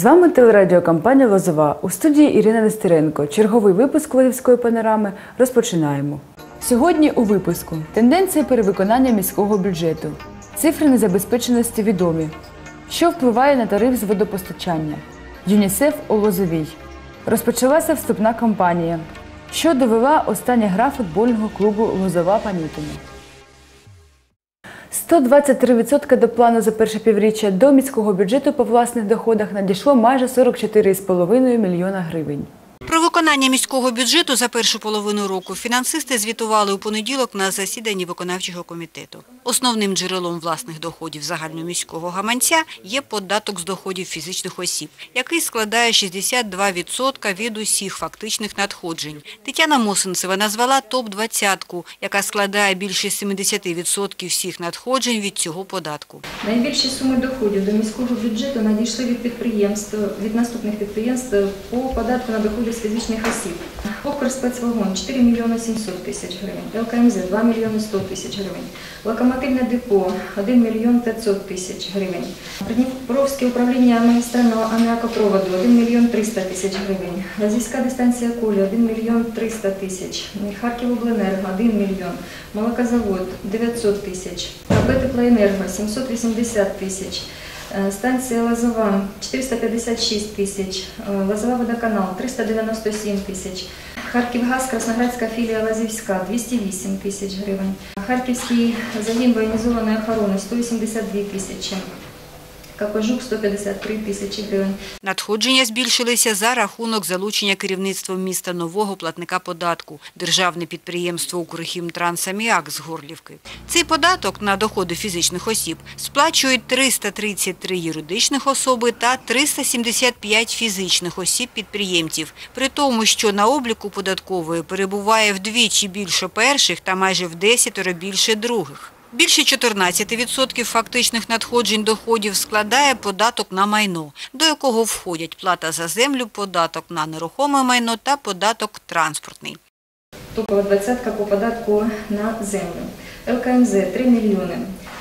З вами телерадіокомпанія Лозова. У студії Ірина Нестеренко. Черговий випуск Лозівської панорами розпочинаємо. Сьогодні у випуску тенденції перевиконання міського бюджету, цифри незабезпеченості відомі, що впливає на тариф з водопостачання, ЮНІСЕФ у Лозовій. Розпочалася вступна кампанія, що довела остання гра футбольного клубу Лозова Панютина. 123% до плану за перше півріччя до міського бюджету по власних доходах надійшло майже 44,5 мільйона гривень. Про виконання міського бюджету за першу половину року фінансисти звітували у понеділок на засіданні виконавчого комітету. Основним джерелом власних доходів загальноміського гаманця є податок з доходів фізичних осіб, який складає 62% від усіх фактичних надходжень. Тетяна Мосинцева назвала топ-20, яка складає більше 70% всіх надходжень від цього податку. Найбільші суми доходів до міського бюджету надійшли від підприємств, від наступних підприємств по податку на доходи фізичних осіб. Укрспецвагон 4 мільйони 700 тисяч гривень, ЛКМЗ 2 мільйони 100 тисяч гривень, локомотивне депо 1 мільйон 500 тисяч гривень, Придніпровське управління магістрального аміакопроводу 1 мільйон 300 тисяч гривень, Лазівська дистанція колі 1 мільйон 300 тисяч, Харківобленерго 1 мільйон, молокозавод 900 тисяч, КП Теплоенерго 780 тисяч, Станція Лозова 456 тисяч, Лазова Лозова водоканал 397 тисяч, Харківгаз, Красноградська філія Лазівська 208 тисяч гривень, Харківський загін воєнізованої охорони 182 тисячі, Капожук 153 тисячі гривень. Надходження збільшилися за рахунок залучення керівництвом міста нового платника податку – державне підприємство «Укрхімтрансаміак» з Горлівки. Цей податок на доходи фізичних осіб сплачують 333 юридичних особи та 375 фізичних осіб-підприємців, при тому, що на обліку податкової перебуває вдвічі більше перших та майже в десятеро більше других. Більше 14% фактичних надходжень доходів складає податок на майно, до якого входять плата за землю, податок на нерухоме майно та податок транспортний. Топова двадцятка по податку на землю. ЛКМЗ 3 мільйони.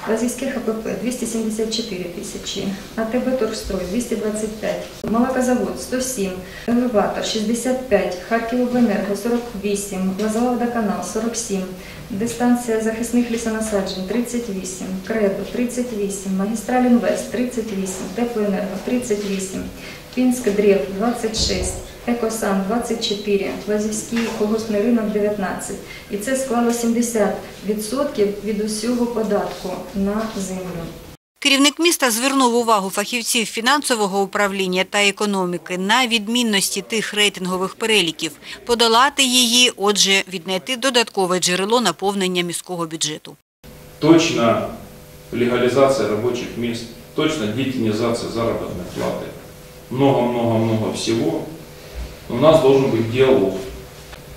Лазівське ХПП 274 тисячі, АТБ Торгстрой 225, Молокозавод 107, Елеватор 65, Харківобленерго 48, Лозова водоканал 47, Дистанція захисних лісонасаджень 38, Кредо 38, Магістраль Інвест 38, Теплоенерго 38, Пінськ Древ 26, Екосан 24, Лазівський колгоспний ринок 19. І це склало 70% від усього податку на землю. Керівник міста звернув увагу фахівців фінансового управління та економіки на відмінності тих рейтингових переліків, подолати її, отже, віднайти додаткове джерело наповнення міського бюджету. точно легализация рабочих мест, точно детинизация заработной платы, много-много-много всего Но у нас должен быть диалог.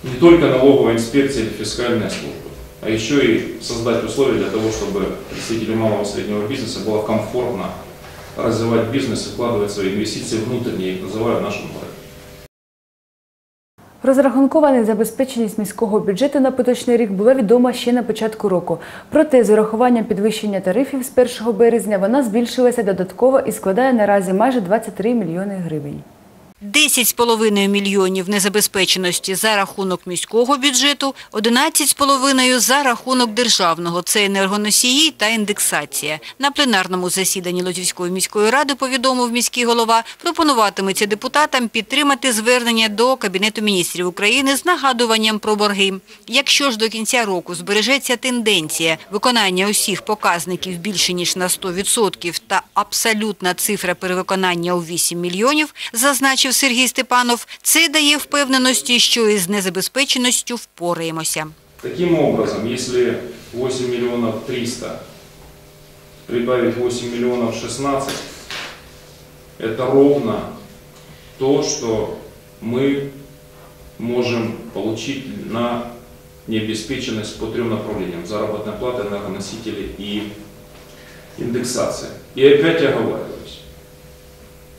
Не только налоговая инспекция или фискальная служба, а еще и создать условия для того, чтобы представителю малого и среднего бизнеса было комфортно развивать бизнес и вкладывать свои инвестиции внутренние, я их называю, в нашем городе. Розрахункова незабезпеченість міського бюджету на поточний рік була відома ще на початку року. Проте з урахуванням підвищення тарифів з 1 березня вона збільшилася додатково і складає наразі майже 23 мільйони гривень. 10,5 мільйонів незабезпеченості за рахунок міського бюджету, 11,5 за рахунок державного – це енергоносії та індексація. На пленарному засіданні Лозівської міської ради повідомив міський голова, пропонуватиметься депутатам підтримати звернення до Кабінету міністрів України з нагадуванням про борги. Якщо ж до кінця року збережеться тенденція виконання усіх показників більше ніж на 100% та абсолютна цифра перевиконання у 8 мільйонів, зазначив Сергій Степанов, це дає впевненості, що із незабезпеченістю впораємося. Таким образом, если 8 миллионов 300 прибавить 8 миллионов 16, это ровно то, что мы можем получить на необеспеченность по трем направлениям. Заработная плата, энергоносители и индексация. И опять оговариваюсь.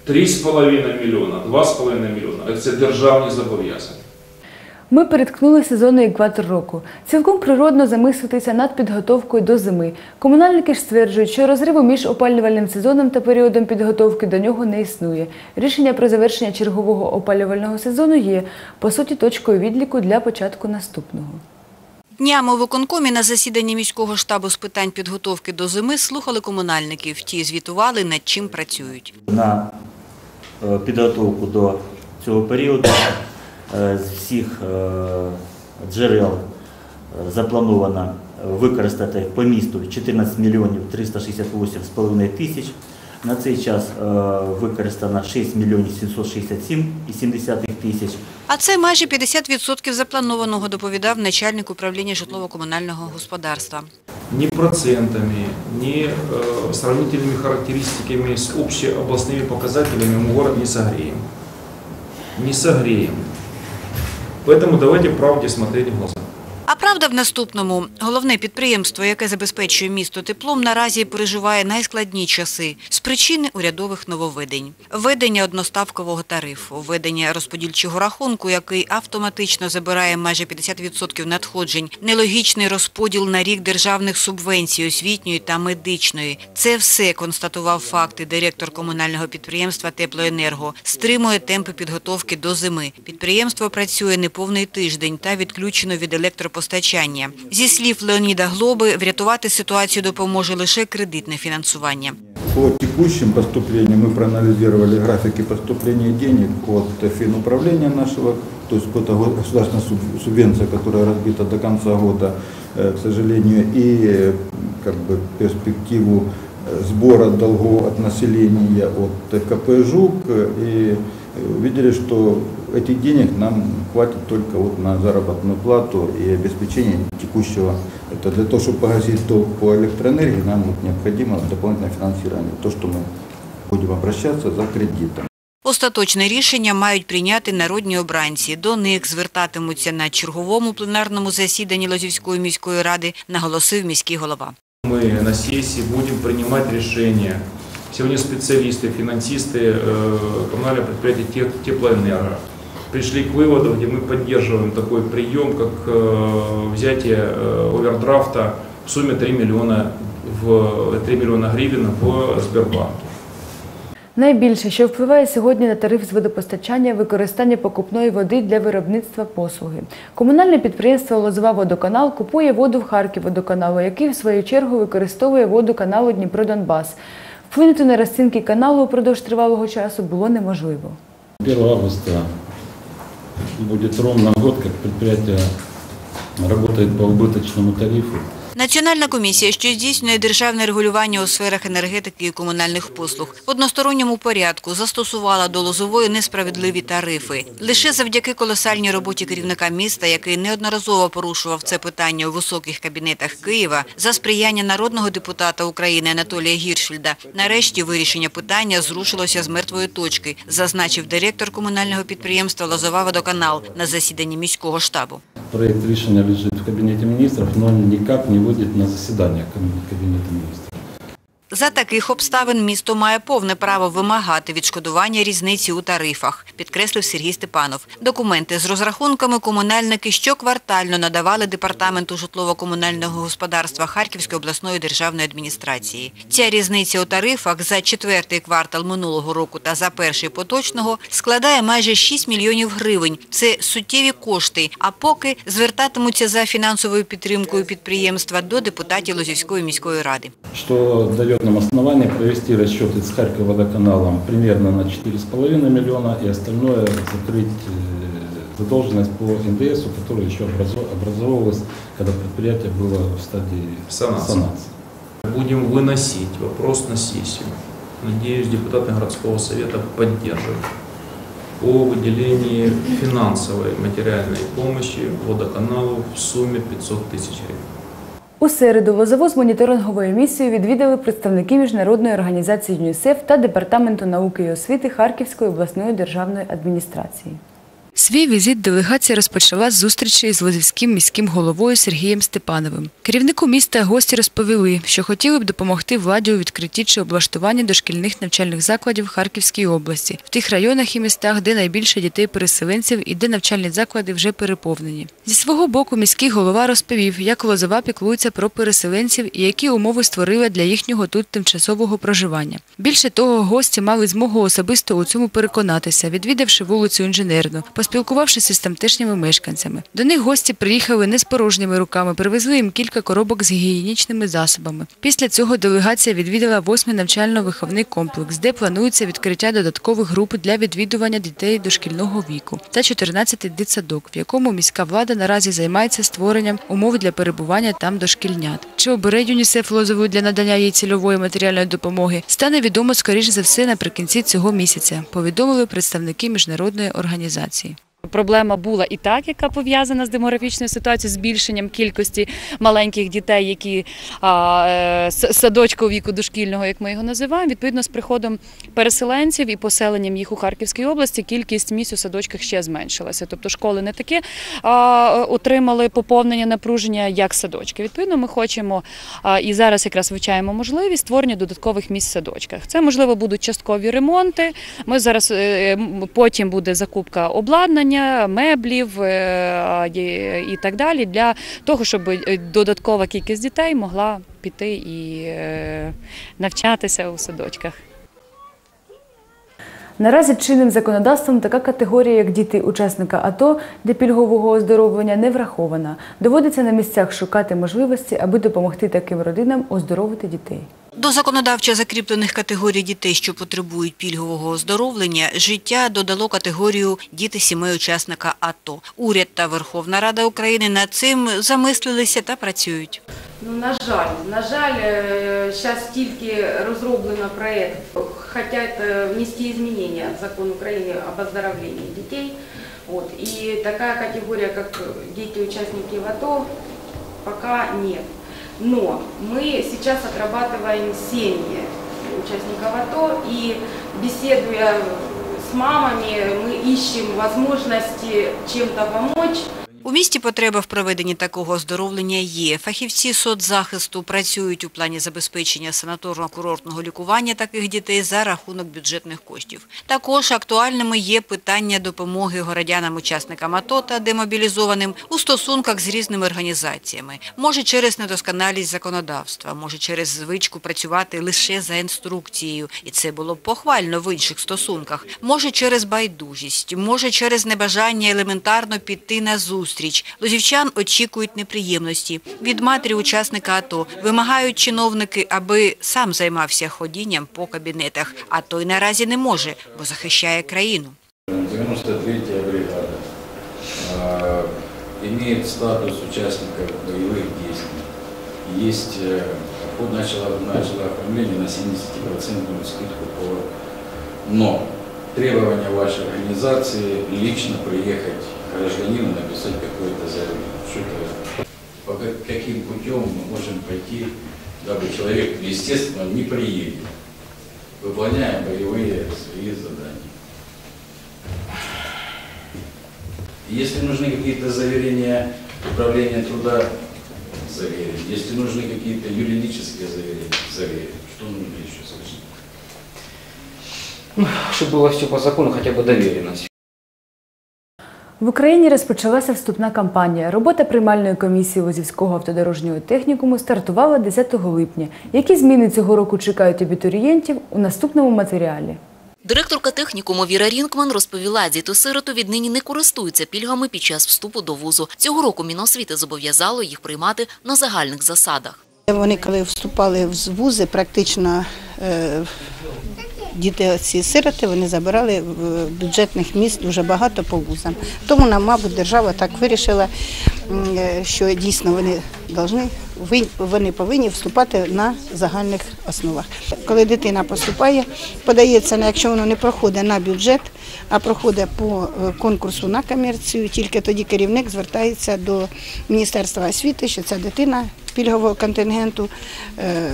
3,5 миллиона, 2,5 миллиона – это державні зобов'язання. Ми переткнули сезонний екватор року. Цілком природно замислитися над підготовкою до зими. Комунальники ж стверджують, що розриву між опалювальним сезоном та періодом підготовки до нього не існує. Рішення про завершення чергового опалювального сезону є, по суті, точкою відліку для початку наступного. Днями у виконкомі на засіданні міського штабу з питань підготовки до зими слухали комунальників. Ті звітували, над чим працюють. на підготовку до цього періоду е, з всіх е, джерел е, заплановано використати по місту 14 мільйонів 368,5 тисяч. На цей час е, використано 6 мільйонів 767,7 тисяч. А це майже 50% запланованого, доповідав начальник управління житлово-комунального господарства. ни процентами, ни э, сравнительными характеристиками с общеобластными показателями мы город не согреем. Не согреем. Поэтому давайте правде смотреть в глаза. А правда в наступному. Головне підприємство, яке забезпечує місто теплом, наразі переживає найскладні часи з причини урядових нововведень. Введення одноставкового тарифу, введення розподільчого рахунку, який автоматично забирає майже 50% надходжень, нелогічний розподіл на рік державних субвенцій освітньої та медичної. Це все, констатував факти директор комунального підприємства «Теплоенерго», стримує темпи підготовки до зими. Підприємство працює неповний тиждень та відключено від електропостачання. Зі слів Леоніда Глоби, врятувати ситуацію допоможе лише кредитне фінансування. По текущим поступлениям мы проанализировали графики поступления денег от финуправления нашего, то есть это го- государственная суб- субвенция, которая разбита до конца года, э, к сожалению, и э, как бы перспективу э, сбора долгов от населения от КП «Жук». э, И э, увидели, что этих денег нам хватит только вот на заработную плату и обеспечение текущего. Это для того, чтобы погасить долг по электроэнергии, нам вот необходимо дополнительное финансирование. То, что мы будем обращаться за кредитом. Остаточне рішення мають прийняти народні обранці. До них звертатимуться на черговому пленарному засіданні Лозівської міської ради, наголосив міський голова. Мы на сессии будем принимать решения. Сегодня специалисты, финансисты э, коммунального предприятия «Теп- «Теплоэнерго» пришли к выводу, где мы поддерживаем такой прием, как э, взятие э, овердрафта в сумме 3 миллиона, в, 3 миллиона гривен в Сбербанке. Найбільше, що впливає сьогодні на тариф з водопостачання, використання покупної води для виробництва послуги. Комунальне підприємство Лозова водоканал купує воду в Харківводоканалу, який в свою чергу використовує воду каналу Дніпро-Донбас. Вплинути на розцінки каналу упродовж тривалого часу було неможливо. 1 августа буде ровно год, як підприємство працює по убыточному тарифу. Національна комісія, що здійснює державне регулювання у сферах енергетики і комунальних послуг, в односторонньому порядку застосувала до Лозової несправедливі тарифи. Лише завдяки колосальній роботі керівника міста, який неодноразово порушував це питання у високих кабінетах Києва, за сприяння народного депутата України Анатолія Гіршфельда, нарешті вирішення питання зрушилося з мертвої точки, зазначив директор комунального підприємства Лозова водоканал на засіданні міського штабу. Проект решения лежит в кабинете министров, но он никак не выйдет на заседание кабинета министров. За таких обставин місто має повне право вимагати відшкодування різниці у тарифах, підкреслив Сергій Степанов. Документи з розрахунками комунальники щоквартально надавали департаменту житлово-комунального господарства Харківської обласної державної адміністрації. Ця різниця у тарифах за четвертий квартал минулого року та за перший поточного складає майже 6 мільйонів гривень. Це суттєві кошти. А поки звертатимуться за фінансовою підтримкою підприємства до депутатів Лозівської міської ради. Что дает нам основание провести расчеты с Харьков водоканалом примерно на 4,5 миллиона и остальное закрыть э, задолженность по НДС, которая еще образо- образовывалась, когда предприятие было в стадии Санации. санации. Будем выносить вопрос на сессию. Надеюсь, депутаты городского совета поддержат о выделении финансовой материальной помощи водоканалу в сумме 500 тысяч гривен. У середу возову з моніторинговою місією відвідали представники міжнародної організації ЮНІСЕФ та Департаменту науки і освіти Харківської обласної державної адміністрації. Свій візит делегація розпочала з зустрічі з Лозівським міським головою Сергієм Степановим. Керівнику міста гості розповіли, що хотіли б допомогти владі у відкритті чи облаштуванні дошкільних навчальних закладів Харківській області, в тих районах і містах, де найбільше дітей-переселенців і де навчальні заклади вже переповнені. Зі свого боку, міський голова розповів, як Лозова піклується про переселенців і які умови створила для їхнього тут тимчасового проживання. Більше того, гості мали змогу особисто у цьому переконатися, відвідавши вулицю Інженерну, поспілкувавшись із тамтешніми мешканцями. До них гості приїхали не з порожніми руками, привезли їм кілька коробок з гігієнічними засобами. Після цього делегація відвідала восьмий навчально-виховний комплекс, де планується відкриття додаткових груп для відвідування дітей дошкільного віку та 14-й дитсадок, в якому міська влада наразі займається створенням умов для перебування там дошкільнят. Чи обере ЮНІСЕФ Лозову для надання їй цільової матеріальної допомоги, стане відомо скоріш за все наприкінці цього місяця, повідомили представники міжнародної організації. Проблема була і так, яка пов'язана з демографічною ситуацією, збільшенням кількості маленьких дітей, які а, е, садочку віку дошкільного, як ми його називаємо. Відповідно, з приходом переселенців і поселенням їх у Харківській області кількість місць у садочках ще зменшилася. Тобто школи не таке отримали поповнення напруження, як садочки. Відповідно, ми хочемо а, і зараз якраз вивчаємо можливість створення додаткових місць в садочках. Це можливо будуть часткові ремонти. Ми зараз е, потім буде закупка обладнання, меблів е, і- так далі для того, щоб е, додаткова кількість дітей могла піти і е, навчатися у садочках. Наразі чинним законодавством така категорія, як діти учасника АТО, де пільгового оздоровлення не врахована. Доводиться на місцях шукати можливості, аби допомогти таким родинам оздоровити дітей. До законодавчо закріплених категорій дітей, що потребують пільгового оздоровлення, життя додало категорію «діти сімей учасника АТО». Уряд та Верховна Рада України над цим замислилися та працюють. Ну, на жаль, на жаль, зараз тільки розроблено проект. Хотять е, внести змінення в закон України об оздоровлении детей. Вот. И такая категория, как дети участники АТО, пока нет. Но мы сейчас отрабатываем семьи участников АТО и беседуя с мамами, мы ищем возможности чем-то помочь. У місті потреба в проведенні такого оздоровлення є. Фахівці соцзахисту працюють у плані забезпечення санаторно-курортного лікування таких дітей за рахунок бюджетних коштів. Також актуальними є питання допомоги городянам-учасникам АТО та демобілізованим у стосунках з різними організаціями. Може через недосконалість законодавства, може через звичку працювати лише за інструкцією, і це було б похвально в інших стосунках. Може через байдужість, може через небажання елементарно піти на зустріч Лозівчан очікують неприємності. Від матері учасника АТО вимагають чиновники, аби сам займався ходінням по кабінетах, а той наразі не може, бо захищає країну. 93-я бригада э, имеет статус участника боевых действий. Есть, э, ход начало, начало оформление на 70% скидку по... Но требование вашей организации лично приехать к гражданину, написать какое-то заявление. Что это, по как- каким путем мы можем пойти, дабы человек, естественно, не приедет, выполняя боевые свои задания. Если нужны какие-то заверения управления труда, заверить. Если нужны какие-то юридические заверения, заверить. Что нужно еще слышать? Чтобы было все по закону, хотя бы доверенность. В Україні розпочалася вступна кампанія. Робота приймальної комісії Лозівського автодорожнього технікуму стартувала 10 липня. Які зміни цього року чекають абітурієнтів у наступному матеріалі? Директорка технікуму Віра Рінкман розповіла, діти-сироти віднині не користуються пільгами під час вступу до вузу. Цього року Міносвіти зобов'язало їх приймати на загальних засадах. Вони, коли вступали в вузи, практично е, діти ці сироти вони забирали в бюджетних місць дуже багато по вузам. Тому нам, мабуть, держава так вирішила, е, що дійсно вони ви- вони повинні вступати на загальних основах. Коли дитина поступає, подається, якщо воно не проходить на бюджет, а проходить по е, конкурсу на комерцію, тільки тоді керівник звертається до Міністерства освіти, що ця дитина пільгового контингенту е,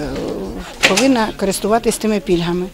повинна користуватись тими пільгами.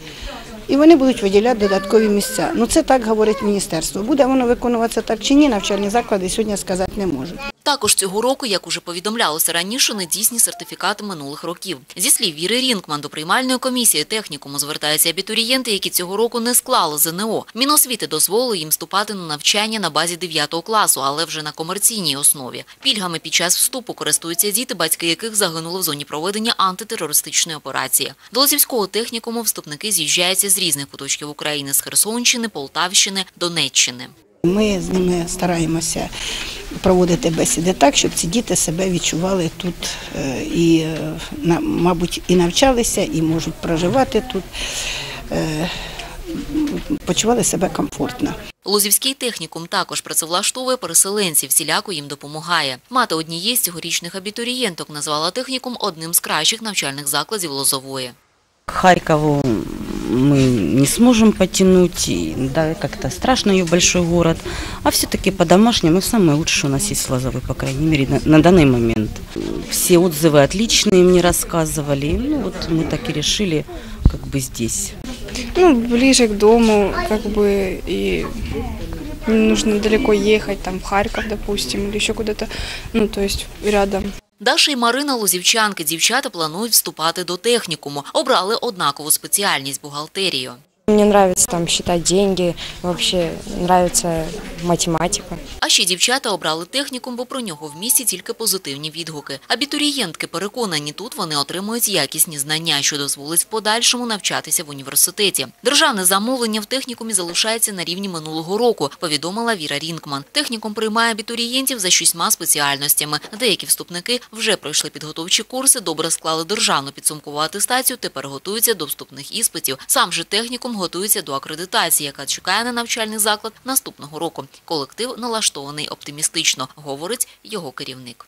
І вони будуть виділяти додаткові місця. Ну це так говорить міністерство. Буде воно виконуватися так чи ні, навчальні заклади сьогодні сказати не можуть. Також цього року, як уже повідомлялося раніше, недійсні сертифікати минулих років. Зі слів Віри Рінкман, до приймальної комісії технікуму звертаються абітурієнти, які цього року не склали ЗНО. Міносвіти дозволили їм вступати на навчання на базі 9 класу, але вже на комерційній основі. Пільгами під час вступу користуються діти, батьки яких загинули в зоні проведення антитерористичної операції. До Лозівського технікуму вступники з'їжджаються з різних куточків України – з Херсонщини, Полтавщини, Донеччини. Ми з ними стараємося проводити бесіди так, щоб ці діти себе відчували тут е, і, е, мабуть, і навчалися, і можуть проживати тут, е, почували себе комфортно. Лозівський технікум також працевлаштовує переселенців, всіляко їм допомагає. Мати однієї з цьогорічних абітурієнток назвала технікум одним з кращих навчальних закладів Лозової. Харькову мы не сможем потянуть, и, да, как-то страшно ее большой город. А все-таки по-домашнему самое лучшее у нас есть в Лозовой, по крайней мере, на, на данный момент. Все отзывы отличные мне рассказывали. Ну вот мы так и решили, как бы здесь. Ну, ближе к дому, как бы, и не нужно далеко ехать, там, в Харьков, допустим, или еще куда-то, ну, то есть рядом. Даша і Марина Лозівчанки, дівчата планують вступати до технікуму. Обрали однакову спеціальність – бухгалтерію. Мені подобається там считать деньги, вообще нравится математика. А ще дівчата обрали технікум, бо про нього в місті тільки позитивні відгуки. Абітурієнтки переконані, тут вони отримують якісні знання, що дозволить в подальшому навчатися в університеті. Державне замовлення в технікумі залишається на рівні минулого року, повідомила Віра Рінкман. Технікум приймає абітурієнтів за шістьма спеціальностями. Деякі вступники вже пройшли підготовчі курси, добре склали державну підсумкову атестацію, тепер готуються до вступних іспитів. Сам же технікум готується до акредитації, яка чекає на навчальний заклад наступного року. Колектив налаштований оптимістично, говорить його керівник.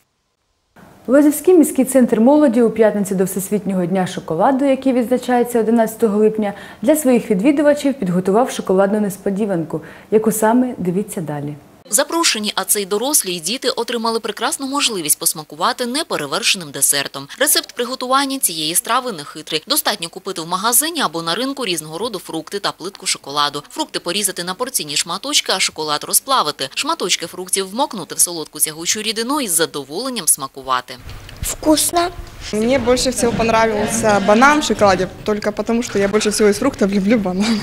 Лозівський міський центр молоді у п'ятницю до Всесвітнього дня шоколаду, який відзначається 11 липня, для своїх відвідувачів підготував шоколадну несподіванку, яку саме дивіться далі. Запрошені, а це й дорослі, і діти отримали прекрасну можливість посмакувати неперевершеним десертом. Рецепт приготування цієї страви нехитрий. Достатньо купити в магазині або на ринку різного роду фрукти та плитку шоколаду. Фрукти порізати на порційні шматочки, а шоколад розплавити. Шматочки фруктів вмокнути в солодку тягучу рідину і з задоволенням смакувати. Вкусно. Мне больше всего понравился банан в шоколаде, только потому, что я больше всего из фруктов люблю банан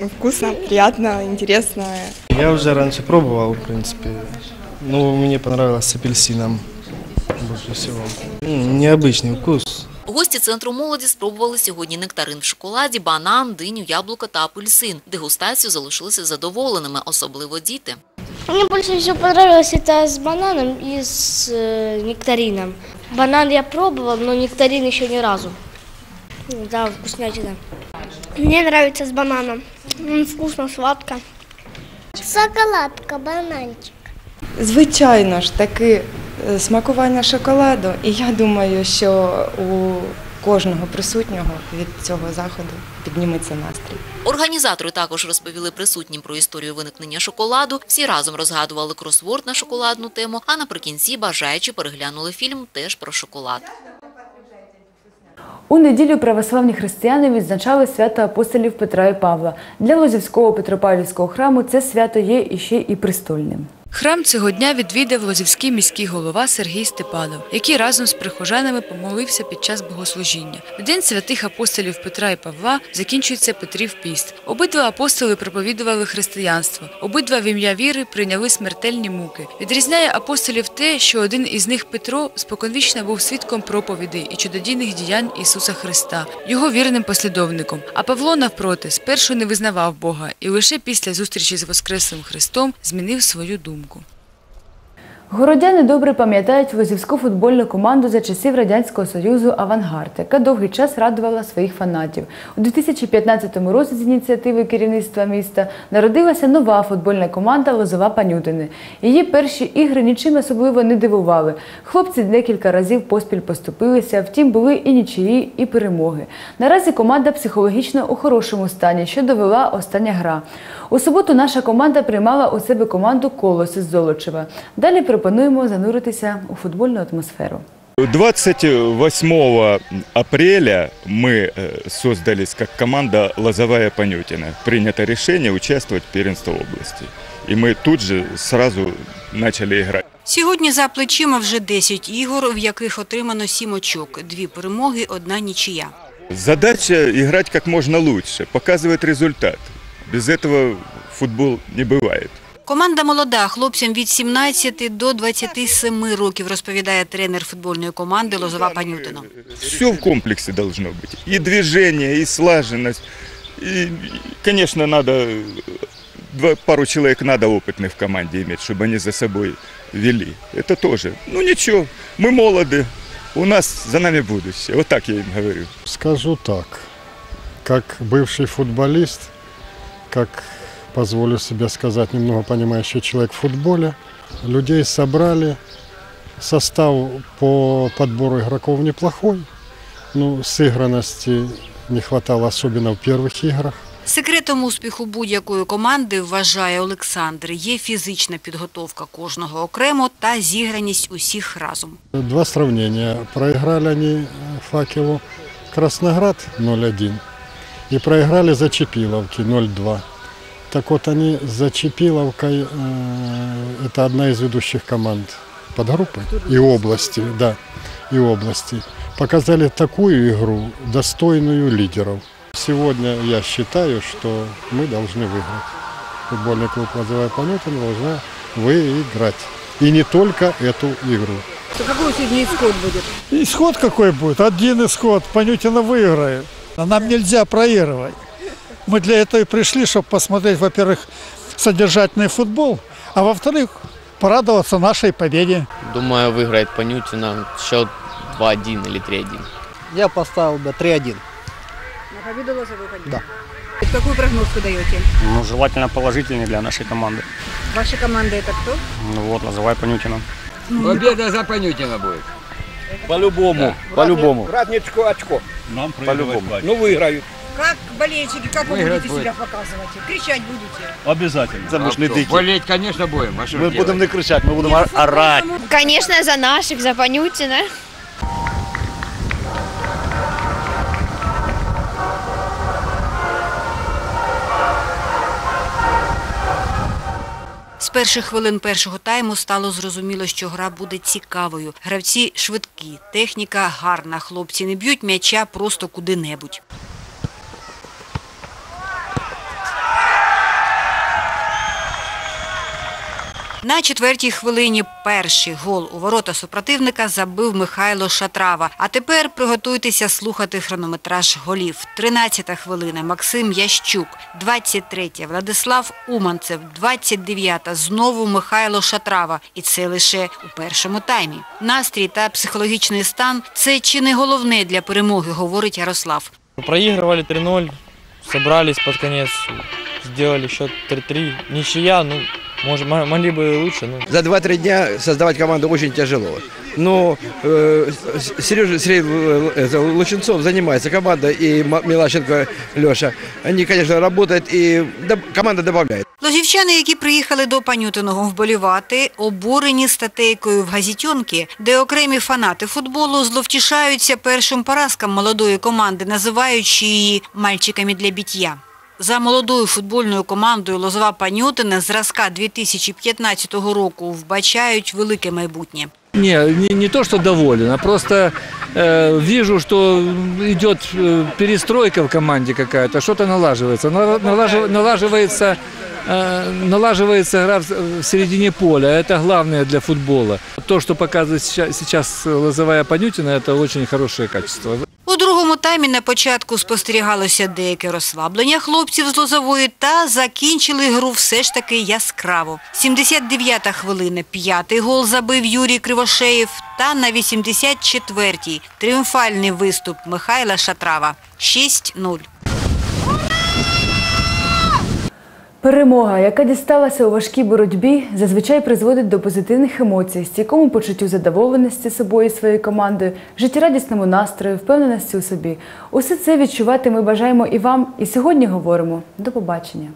Ну, Вкусно, приятно, интересно. Я уже раньше пробовал, в принципе. Ну, мне понравилось с апельсином больше всего. М, Необычный вкус. Гості центру молоді спробували сьогодні нектарин в шоколаді, банан, диню, яблуко та апельсин. Дегустацію залишилися задоволеними, особливо діти. Мне больше всего понравилось это с бананом и с э, нектарином. Банан я пробовал, но нектарин еще ни разу. Да, вкуснятина. Мне нравится с бананом. Вкусно, сладко. Шоколадка, бананчик. Звичайно ж, таки е, смакування шоколаду, і я думаю, що у кожного присутнього від цього заходу підніметься настрій. Організатори також розповіли присутнім про історію виникнення шоколаду. Всі разом розгадували кросворд на шоколадну тему, а наприкінці бажаючи переглянули фільм теж про шоколад. У неділю православні християни відзначали свято апостолів Петра і Павла. Для Лозівського Петропавлівського храму це свято є іще і престольним. Храм цього дня відвідав Лозівський міський голова Сергій Степанов, який разом з прихожанами помолився під час богослужіння. В день святих апостолів Петра і Павла закінчується Петрів піст. Обидва апостоли проповідували християнство. Обидва в ім'я віри прийняли смертельні муки. Відрізняє апостолів те, що один із них Петро споконвічно був свідком проповідей і чудодійних діянь Ісуса Христа, його вірним послідовником. А Павло, навпроти, спершу не визнавав Бога і лише після зустрічі з Воскреслим Христом змінив свою думку думку. Городяни добре пам'ятають лозівську футбольну команду за часів Радянського Союзу Авангард, яка довгий час радувала своїх фанатів. У 2015 році з ініціативи керівництва міста народилася нова футбольна команда Лозова Панютини. Її перші ігри нічим особливо не дивували. Хлопці декілька разів поспіль поступилися, втім були і нічиї, і перемоги. Наразі команда психологічно у хорошому стані, що довела остання гра. У суботу наша команда приймала у себе команду Колос із Золочева. Далі пропонуємо зануритися у футбольну атмосферу. 28 апреля мы э, создались как команда «Лозовая Понютина». Принято решение участвовать в первенстве области. И мы тут же сразу начали играть. Сьогодні за плечима вже 10 ігор, в яких отримано 7 очок, дві перемоги, одна нічия. Задача играть как можно лучше, показывать результат. Без этого футбол не бывает. Команда молода, хлопцям від 17 до 27 років, розповідає тренер футбольної команди Лозова Панютино. Все в комплексе должно быть. И движение, и слаженность. И, конечно, надо э, два, пару человек надо опытных в команде иметь, чтобы они за собой вели. Это тоже. Ну ничего, мы молоды, у нас за нами будущее. Вот так я им говорю. Скажу так, как бывший футболист, как позволю себе сказать, немного понимающий человек в футболе, людей собрали, состав по подбору игроков неплохой, ну, сыгранности не хватало особенно в первых играх. Секретом успіху будь-якої команди, вважає Олександр, є фізична підготовка кожного окремо та зіграність усіх разом. Два сравнения. Проиграли они э, факелу Красноград 0-1 и проиграли за Чепиловки 0-2. Так вот они за Чепиловкой, э, это одна из ведущих команд подгруппы и области, да, и области, показали такую игру, достойную лидеров. Сегодня я считаю, что мы должны выиграть. Футбольный клуб «Лозовая Понютина» должна выиграть. И не только эту игру. Какой сегодня исход будет? Исход какой будет? Один исход. Понютина выиграет. А нам нельзя проигрывать. Мы для этого и пришли, чтобы посмотреть, во-первых, содержательный футбол, а во-вторых, порадоваться нашей победе. Думаю, выиграет Понютина счет 2-1 или 3-1. Я поставил бы 3-1. На победу Лозовой? Да. Какой прогноз вы даете? Ну, желательно положительный для нашей команды. Ваша команда это кто? Ну вот, называй Понютина. Победа за Понютина будет. По-любому, по-любому. Радничку очко. Нам По-любому. Ну, выиграют. Как болельщики, как вы Выиграть будете будет. себя показывать? Кричать будете? Обязательно. А что, Болеть, конечно, будем. А что Мы ж будем не делать? кричать, мы будем орать. Конечно, за наших, за Понютина. З перших хвилин першого тайму стало зрозуміло, що гра буде цікавою. Гравці швидкі, техніка гарна. Хлопці не б'ють м'яча просто куди-небудь. На четвертій хвилині перший гол у ворота супротивника забив Михайло Шатрава. А тепер приготуйтеся слухати хронометраж голів. 13-та хвилина Максим Ящук, 23-я Владислав Уманцев, 29-та знову Михайло Шатрава. І це лише у першому таймі. Настрій та психологічний стан – це чи не головне для перемоги, говорить Ярослав. Проигрывали 3-0, собрались под конец, сделали счет 3-3. Ничья, ну, может, мо- могли бы и лучше, ну. За 2-3 дня создавать команду очень тяжело. Но э, С- Сережа Сергей Л- это, Лученцов занимается, команда и М- Милащенко Леша. Они, конечно, работают и доб- команда добавляет. Лозівчани, які приїхали до Панютиного вболівати, обурені статейкою в газітьонки, де окремі фанати футболу зловтішаються першим поразкам молодої команди, називаючи її «мальчиками для біття». За молодою футбольною командою Лозова Панютина зразка 2015 року вбачають велике майбутнє. Не, не, не то, что доволен, а просто э, вижу, что идет э, перестройка в команде какая-то, что-то налаживается. Нала- налажив- налаживается, э, налаживается игра в, в середине поля. Это главное для футбола. То, что показывает сейчас, сейчас Лозовая Понютина, это очень хорошее качество. У другому таймі на початку спостерігалося деяке розслаблення хлопців з Лозової та закінчили гру все ж таки яскраво. 79-та хвилина, п'ятий гол забив Юрій Кривошеєв та на 84-й тріумфальний виступ Михайла Шатрава. 6-0. Перемога, яка дісталася у важкій боротьбі, зазвичай призводить до позитивних емоцій, стійкому почуттю задоволеності собою і своєю командою, життєрадісному настрою, впевненості у собі. Усе це відчувати ми бажаємо і вам. І сьогодні говоримо до побачення.